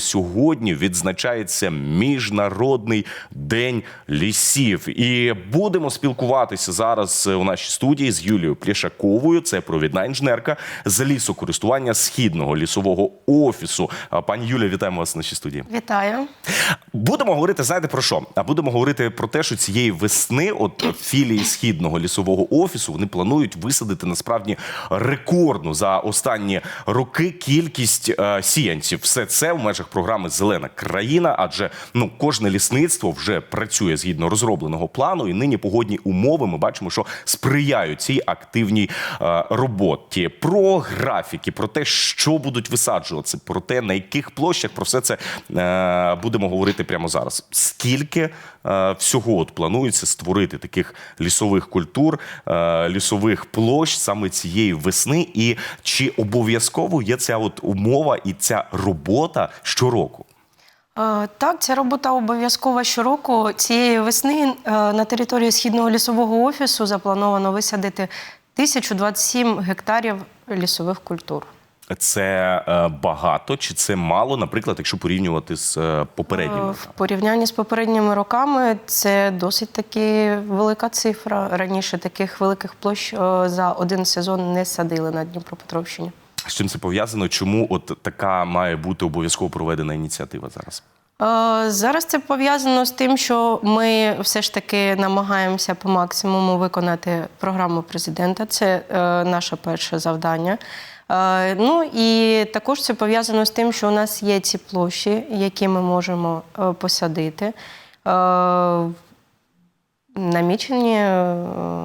Сьогодні відзначається міжнародний день лісів, і будемо спілкуватися зараз у нашій студії з Юлією Плішаковою. Це провідна інженерка з лісокористування східного лісового офісу. Пані Юлія, вітаємо вас в нашій студії. Вітаю. Будемо говорити, знаєте про що? А будемо говорити про те, що цієї весни, от філії східного лісового офісу, вони планують висадити насправді рекордну за останні роки кількість е, сіянців. Все це в межах програми Зелена країна, адже ну кожне лісництво вже працює згідно розробленого плану, і нині погодні умови ми бачимо, що сприяють цій активній е, роботі. Про графіки, про те, що будуть висаджуватися, про те, на яких площах, про все це е, будемо говорити прямо зараз. Скільки всього от планується створити таких лісових культур, е, лісових площ саме цієї весни, і чи обов'язково є ця от умова і ця робота щороку? Е, Так, ця робота обов'язкова щороку. Цієї весни е, на території східного лісового офісу заплановано висадити 1027 гектарів лісових культур. Це е, багато чи це мало, наприклад, якщо порівнювати з е, попередніми? Е, В порівнянні з попередніми роками це досить таки велика цифра. Раніше таких великих площ за один сезон не садили на Дніпропетровщині. З чим це пов'язано? Чому от така має бути обов'язково проведена ініціатива зараз? Зараз це пов'язано з тим, що ми все ж таки намагаємося по максимуму виконати програму президента. Це е, наше перше завдання. Е, Ну і також це пов'язано з тим, що у нас є ці площі, які ми можемо е, посадити. Намічені е,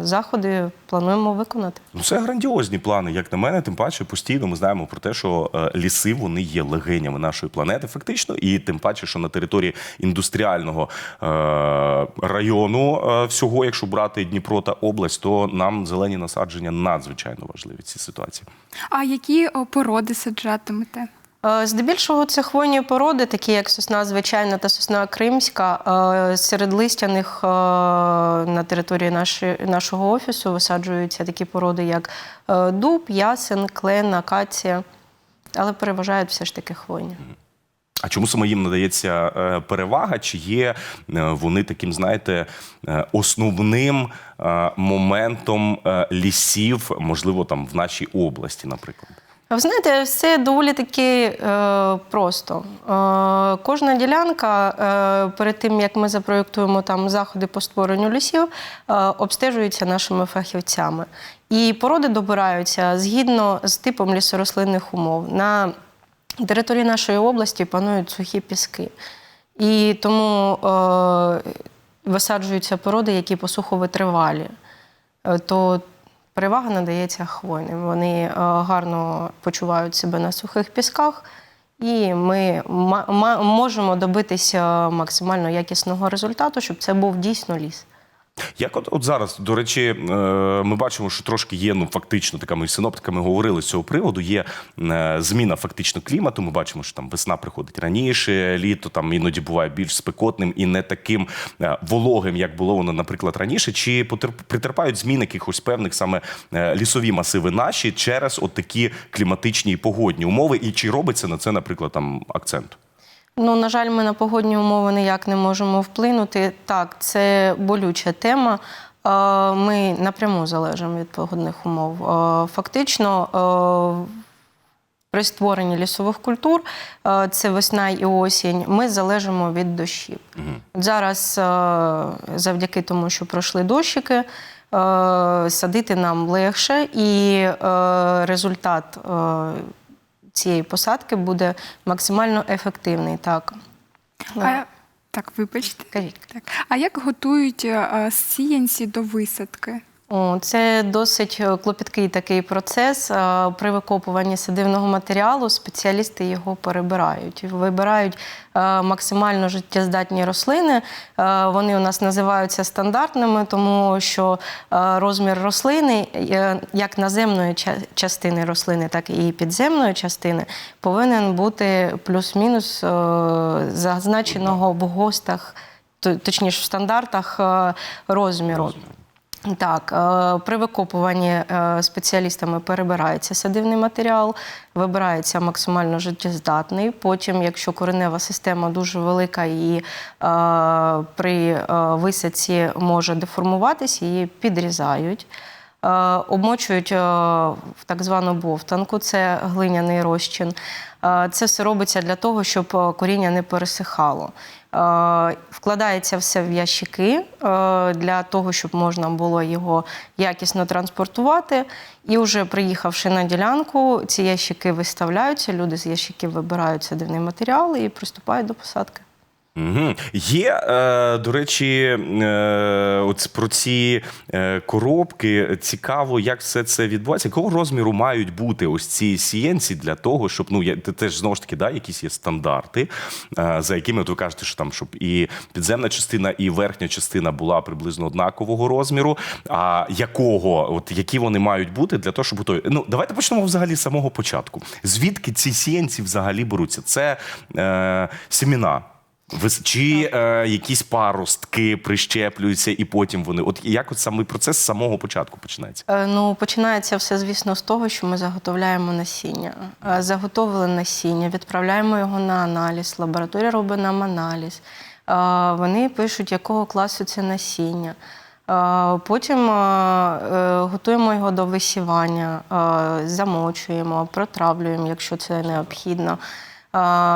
заходи плануємо виконати. Ну, це грандіозні плани, як на мене. Тим паче постійно ми знаємо про те, що е, ліси вони є легенями нашої планети, фактично, і тим паче, що на території індустріального е, району е, всього, якщо брати Дніпро та область, то нам зелені насадження надзвичайно важливі в цій ситуації. А які породи саджатимете? Е, Здебільшого це хвойні породи, такі як сосна звичайна та сосна кримська. Е, Серед листяних е, на території нашого офісу висаджуються такі породи, як дуб, ясен, клен, акація, але переважають все ж таки хвойні. А чому саме їм надається перевага? Чи є вони таким, знаєте, основним моментом лісів, можливо, там в нашій області, наприклад? Ви знаєте, все доволі таки е, просто. Е, кожна ділянка е, перед тим, як ми запроєктуємо там заходи по створенню лісів, е, обстежується нашими фахівцями. І породи добираються згідно з типом лісорослинних умов. На території нашої області панують сухі піски. І тому е, висаджуються породи, які посуховитривалі. Е, то перевага надається хвойним. Вони е, гарно почувають себе на сухих пісках, і ми можемо добитися максимально якісного результату, щоб це був дійсно ліс. Як от, от зараз, до речі, е, ми бачимо, що трошки є ну фактично така ми синоптиками говорили з цього приводу. Є е, зміна фактично клімату. Ми бачимо, що там весна приходить раніше, літо там іноді буває більш спекотним і не таким е, вологим, як було воно, наприклад, раніше. Чи потерп- притерпають змін якихось певних саме лісові масиви наші через от такі кліматичні і погодні умови? І чи робиться на це, наприклад, там акцент? Ну, на жаль, ми на погодні умови ніяк не можемо вплинути. Так, це болюча тема. Е, Ми напряму залежимо від погодних умов. Е, Фактично, е, при створенні лісових культур, це весна і осінь, ми залежимо від дощів. От Зараз, завдяки тому, що пройшли дощики, садити нам легше, і результат цієї посадки буде максимально ефективний. Так. А, так, вибачте. Кажіть. Так. А як готують е, сіянці до висадки? Це досить е, клопіткий такий процес. Е, При викопуванні садивного матеріалу спеціалісти його перебирають. Вибирають е, максимально життєздатні рослини. Вони у нас називаються стандартними, тому що розмір рослини, як наземної ча- частини рослини, так і підземної частини, повинен бути плюс-мінус зазначеного в ГОСТах, то- точніше в стандартах розміру. Так, е, при викопуванні е, спеціалістами перебирається садивний матеріал, вибирається максимально життєздатний. Потім, якщо коренева система дуже велика і е, при висадці може деформуватись, її підрізають. Обмочують в так звану бовтанку, це глиняний розчин. Це все робиться для того, щоб коріння не пересихало. Е, Вкладається все в ящики е, для того, щоб можна було його якісно транспортувати. І вже приїхавши на ділянку, ці ящики виставляються, люди з ящиків вибирають садивний матеріал і приступають до посадки. Угу. Є, е, до речі, е, от про ці е, коробки. Цікаво, як все це відбувається. Якого розміру мають бути ось ці сієнці для того, щоб ну я теж знову ж таки да, якісь є стандарти, е, за якими от ви кажете, що там щоб і підземна частина, і верхня частина була приблизно однакового розміру. А якого, от які вони мають бути для того, щоб готові? Ну давайте почнемо взагалі з самого початку. Звідки ці сієнці взагалі беруться? Це е, сіміна. Чи е, якісь паростки прищеплюються і потім вони. От як от самий процес з самого початку починається? Е, Ну, починається все, звісно, з того, що ми заготовляємо насіння. Е, Заготовили насіння, відправляємо його на аналіз. Лабораторія робить нам аналіз. Е, Вони пишуть, якого класу це насіння. Е, Потім е, е, готуємо його до висівання, е, замочуємо, протравлюємо, якщо це необхідно.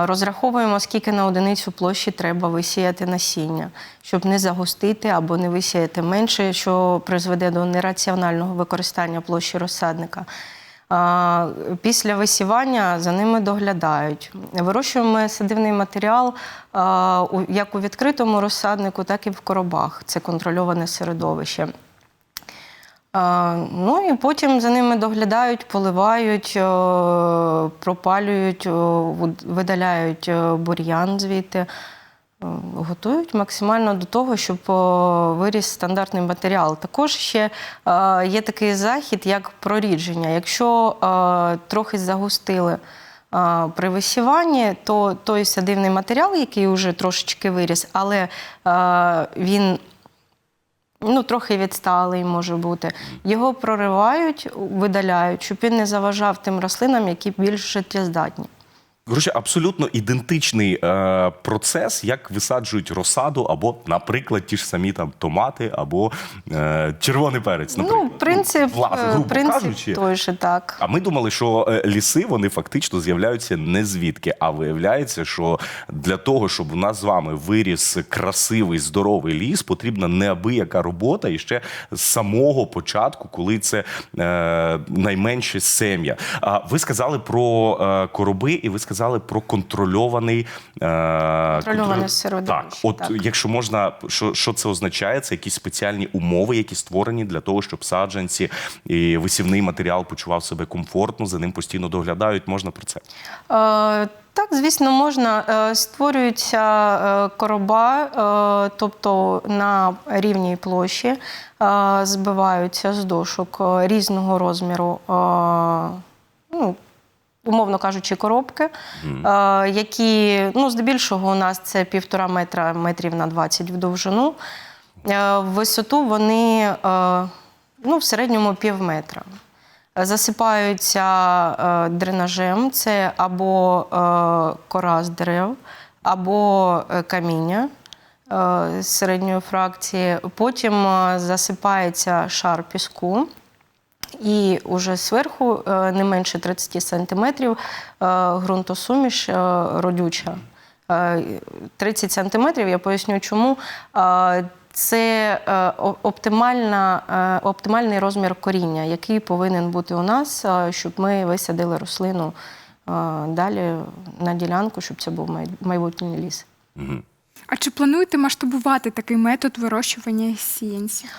Розраховуємо, скільки на одиницю площі треба висіяти насіння, щоб не загустити або не висіяти менше, що призведе до нераціонального використання площі розсадника. Після висівання за ними доглядають. Вирощуємо садивний матеріал як у відкритому розсаднику, так і в коробах. Це контрольоване середовище. Ну і потім за ними доглядають, поливають, пропалюють, видаляють бур'ян звідти, готують максимально до того, щоб виріс стандартний матеріал. Також ще є такий захід, як прорідження. Якщо трохи загустили при висіванні, то той садивний матеріал, який вже трошечки виріс, але він ну, трохи відсталий може бути. Його проривають, видаляють, щоб він не заважав тим рослинам, які більш життєздатні. Коротше, абсолютно ідентичний е, процес, як висаджують розсаду, або, наприклад, ті ж самі там томати, або е, червоний перець. Наприклад. Ну, принцип, власне, е, грубо принцип кажучи. той же так. А ми думали, що е, ліси вони фактично з'являються не звідки. А виявляється, що для того, щоб у нас з вами виріс красивий здоровий ліс, потрібна неабияка робота і ще з самого початку, коли це е, найменше сем'я. А ви сказали про е, короби, і ви сказали про контрольований е, контроль- середовище, Так, от так. якщо можна, що, що це означає? Це якісь спеціальні умови, які створені для того, щоб саджанці і висівний матеріал почував себе комфортно, за ним постійно доглядають. Можна про це? Е, Так, звісно, можна. Е, Створюються е, короба, е, тобто на рівній площі збиваються з дошок різного розміру, ну, умовно кажучи, коробки, е, які ну, здебільшого у нас це півтора метра, метрів на 20 в довжину. Е, В висоту вони е, ну, в середньому пів метра. Засипаються е, дренажем, це або е, кора з дерев, або е, каміння е, середньої фракції. Потім е, засипається шар піску. І уже зверху е, не менше 30 сантиметрів е, ґрунтосуміш е, родюча. Е, 30 сантиметрів, я поясню чому. Це оптимальна, оптимальний розмір коріння, який повинен бути у нас, щоб ми висадили рослину далі на ділянку, щоб це був майбутній ліс. А чи плануєте масштабувати такий метод вирощування сіянців?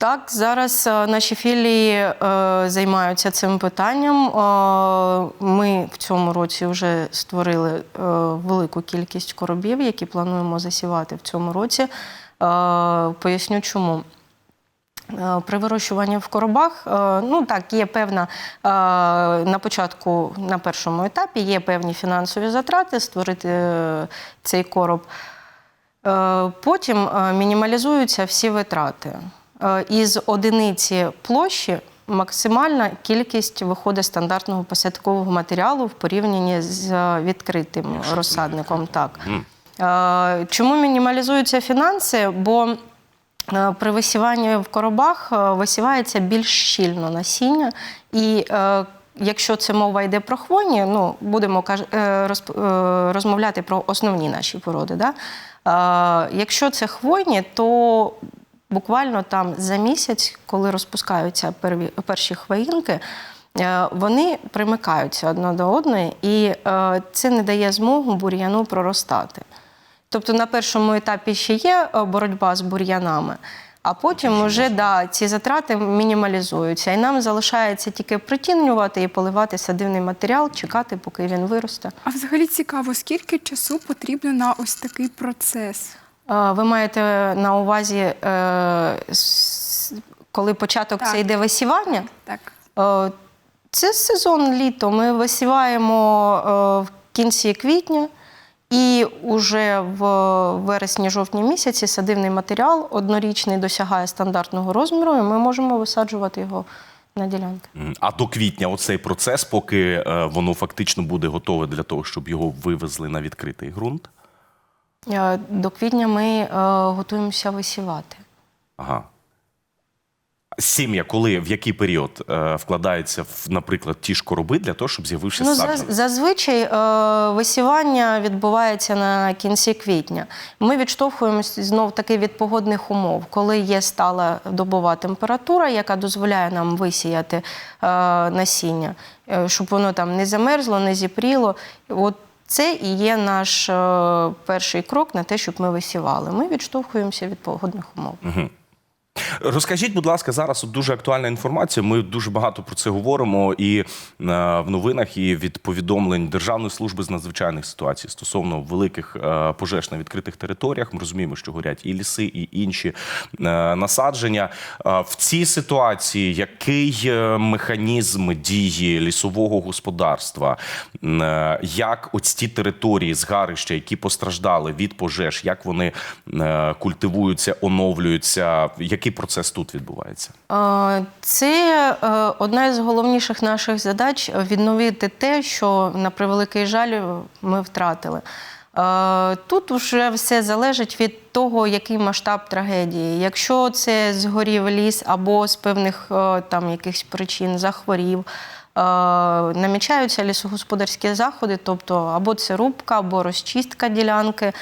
Так, зараз е, наші філії е, займаються цим питанням. Е, ми в цьому році вже створили велику кількість коробів, які плануємо засівати в цьому році. Поясню чому. При вирощуванні в коробах, ну так, є певна на початку, на першому етапі є певні фінансові затрати створити цей короб. Потім мінімалізуються всі витрати. Е, із одиниці площі максимальна кількість виходить стандартного посадкового матеріалу в порівнянні з е, відкритим розсадником. Так. Е, Чому мінімалізуються фінанси? Бо при висіванні в коробах висівається більш щільно насіння. І е, якщо це мова йде про хвойні, ну будемо каж- е, розп- е, розмовляти про основні наші породи. Да? Е, Якщо це хвойні, то буквально там за місяць, коли розпускаються перві- перші хвоїнки, е, вони примикаються одна до одної, і е, це не дає змогу бур'яну проростати. Тобто на першому етапі ще є е, боротьба з бур'янами, а потім вже да, ці затрати мінімалізуються. І нам залишається тільки притінювати і поливати садивний матеріал, чекати, поки він виросте. А взагалі цікаво, скільки часу потрібно на ось такий процес? Ви маєте на увазі, е, коли початок Так. це йде висівання? Так. Е, Це сезон літо. Ми висіваємо е, в кінці квітня, і уже в вересні-жовтні місяці садивний матеріал однорічний досягає стандартного розміру, і ми можемо висаджувати його на ділянки. А до квітня оцей процес, поки е, воно фактично буде готове для того, щоб його вивезли на відкритий ґрунт. Е, До квітня ми е, готуємося висівати. Ага. Сім'я, коли в який період е, вкладається в, наприклад, ті ж короби для того, щоб з'явився Ну, саджанець? заз- зазвичай е, висівання відбувається на кінці квітня. Ми відштовхуємося знов таки від погодних умов, коли є стала добова температура, яка дозволяє нам висіяти е, насіння, е, щоб воно там не замерзло, не зіпріло. От це і є наш е, перший крок на те, щоб ми висівали. Ми відштовхуємося від погодних умов. Розкажіть, будь ласка, зараз дуже актуальна інформація. Ми дуже багато про це говоримо і е, в новинах, і від повідомлень Державної служби з надзвичайних ситуацій стосовно великих е, пожеж на відкритих територіях. Ми розуміємо, що горять і ліси, і інші е, насадження. В цій ситуації який механізм дії лісового господарства? Як ось ті території згарища, які постраждали від пожеж, як вони культивуються, оновлюються? Який процес тут відбувається? Е, Це е, одна із головніших наших задач відновити те, що на превеликий жаль ми втратили. Е, Тут вже все залежить від того, який масштаб трагедії. Якщо це згорів ліс або з певних там якихось причин захворів. Намічаються лісогосподарські заходи, тобто або це рубка, або розчистка ділянки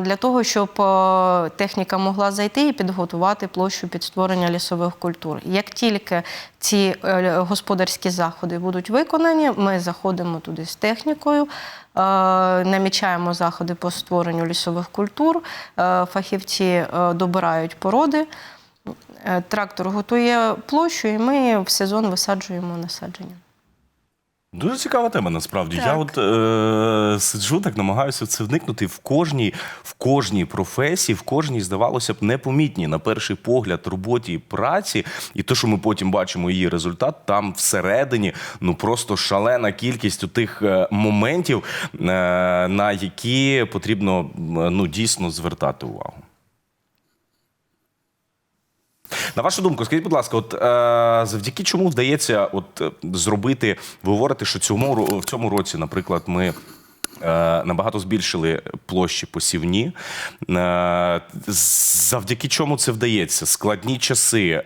для того, щоб е, техніка могла зайти і підготувати площу під створення лісових культур. Як тільки ці е, господарські заходи будуть виконані, ми заходимо туди з технікою, е, намічаємо заходи по створенню лісових культур, фахівці добирають породи. Трактор готує площу, і ми в сезон висаджуємо насадження. Дуже цікава тема, насправді. Я от е, сиджу, так намагаюся це вникнути. В кожній, в кожній професії, в кожній, здавалося б, непомітній на перший погляд роботі і праці, і те, що ми потім бачимо її результат, там всередині ну просто шалена кількість тих моментів, е, на які потрібно ну, дійсно звертати увагу. На вашу думку, скажіть, будь ласка, от е, завдяки чому вдається от е, зробити, ви говорите, що цьому в цьому році, наприклад, ми. Е, Набагато збільшили площі посівні. Е, Завдяки чому це вдається? Складні часи. Е,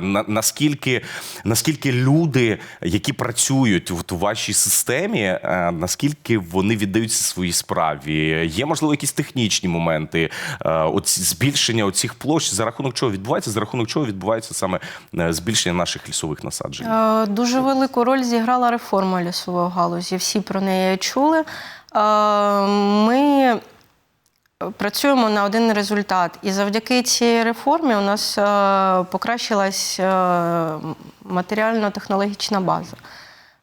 на- Наскільки, наскільки люди, які працюють у вашій системі, наскільки вони віддаються своїй справі? Є, можливо, якісь технічні моменти, оці, збільшення оцих площ, за рахунок чого відбувається, за рахунок чого відбувається саме збільшення наших лісових насаджень? Дуже велику роль зіграла реформа лісової галузі. Всі про неї чули. Ми працюємо на один результат. І завдяки цій реформі у нас е, покращилась е, матеріально-технологічна база.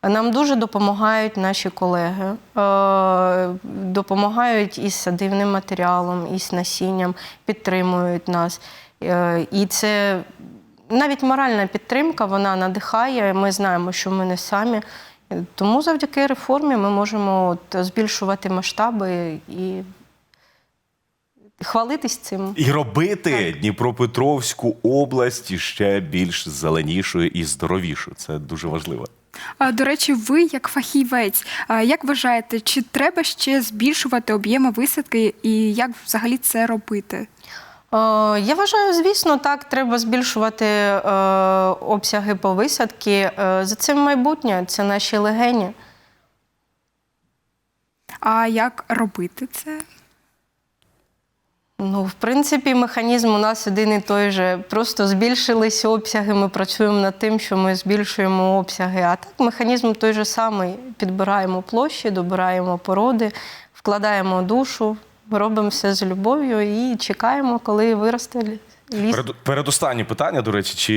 Нам дуже допомагають наші колеги, е, допомагають із садивним матеріалом, із насінням, підтримують нас. І це навіть моральна підтримка, вона надихає. Ми знаємо, що ми не самі. Тому завдяки реформі ми можемо от збільшувати масштаби і хвалитись цим. І робити Дніпропетровську область ще більш зеленішою і здоровішою. Це дуже важливо. До речі, ви як фахівець, а, як вважаєте, чи треба ще збільшувати об'єми висадки і як взагалі це робити? Е, Я вважаю, звісно, так, треба збільшувати е, обсяги по висадки. Е, За цим майбутнє, це наші легені. А як робити це? Ну, в принципі, механізм у нас один і той же. Просто збільшились обсяги. Ми працюємо над тим, що ми збільшуємо обсяги. А так механізм той же самий. Підбираємо площі, добираємо породи, вкладаємо душу, робимо все з любов'ю і чекаємо, коли виросте лі- ліс. Перед, передостаннє питання, до речі, чи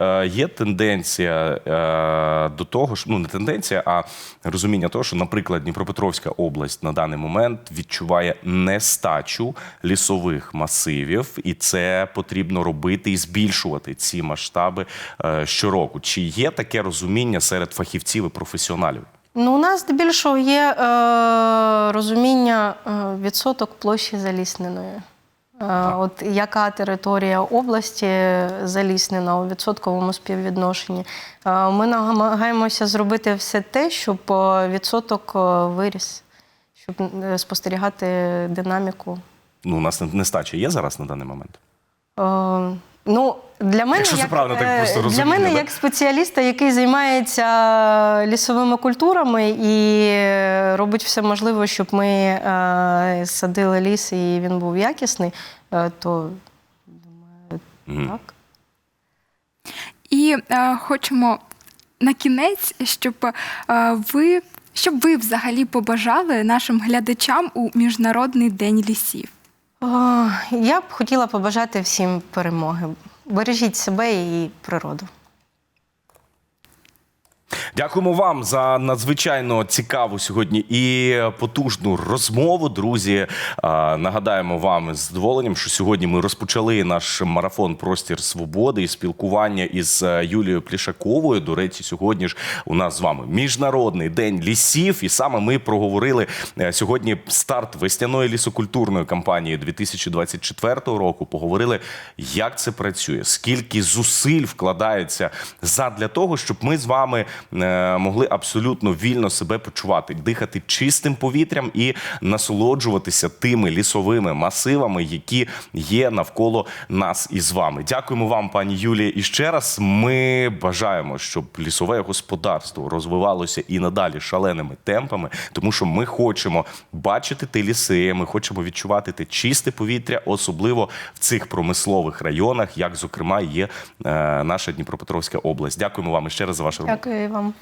е, є тенденція е, до того, що ну не тенденція, а розуміння того, що, наприклад, Дніпропетровська область на даний момент відчуває нестачу лісових масивів, і це потрібно робити і збільшувати ці масштаби е, щороку. Чи є таке розуміння серед фахівців і професіоналів? Ну, у нас здебільшого є е, розуміння е, відсоток площі залісненої. Е, от яка територія області заліснена у відсотковому співвідношенні. Е, ми намагаємося зробити все те, щоб е, відсоток е, виріс, щоб спостерігати динаміку. Ну, у нас нестача є зараз на даний момент. Е, Ну, для мене, Якщо це як, правильно, так е, просто для мене, да? як спеціаліста, який займається лісовими культурами і робить все можливе, щоб ми е, садили ліс і він був якісний, е, то думаю, Мгм. так. І е, хочемо на кінець, щоб е, ви щоб ви взагалі побажали нашим глядачам у Міжнародний день лісів. О, я б хотіла побажати всім перемоги. Бережіть себе і природу. Дякуємо вам за надзвичайно цікаву сьогодні і потужну розмову. Друзі, нагадаємо вам з задоволенням, що сьогодні ми розпочали наш марафон Простір свободи і спілкування із е, Юлією Плішаковою. До речі, сьогодні ж у нас з вами міжнародний день лісів, і саме ми проговорили е, сьогодні старт весняної лісокультурної кампанії 2024 року. Поговорили, як це працює, скільки зусиль вкладається задля того, щоб ми з вами е, могли абсолютно вільно себе почувати, дихати чистим повітрям і насолоджуватися тими лісовими масивами, які є навколо нас із вами. Дякуємо вам, пані Юлія. І ще раз ми бажаємо, щоб лісове господарство розвивалося і надалі шаленими темпами, тому що ми хочемо бачити ті ліси, ми хочемо відчувати те чисте повітря, особливо в цих промислових районах, як зокрема є е, наша Дніпропетровська область. Дякуємо вам ще раз за вашу роботу. Дякую вам.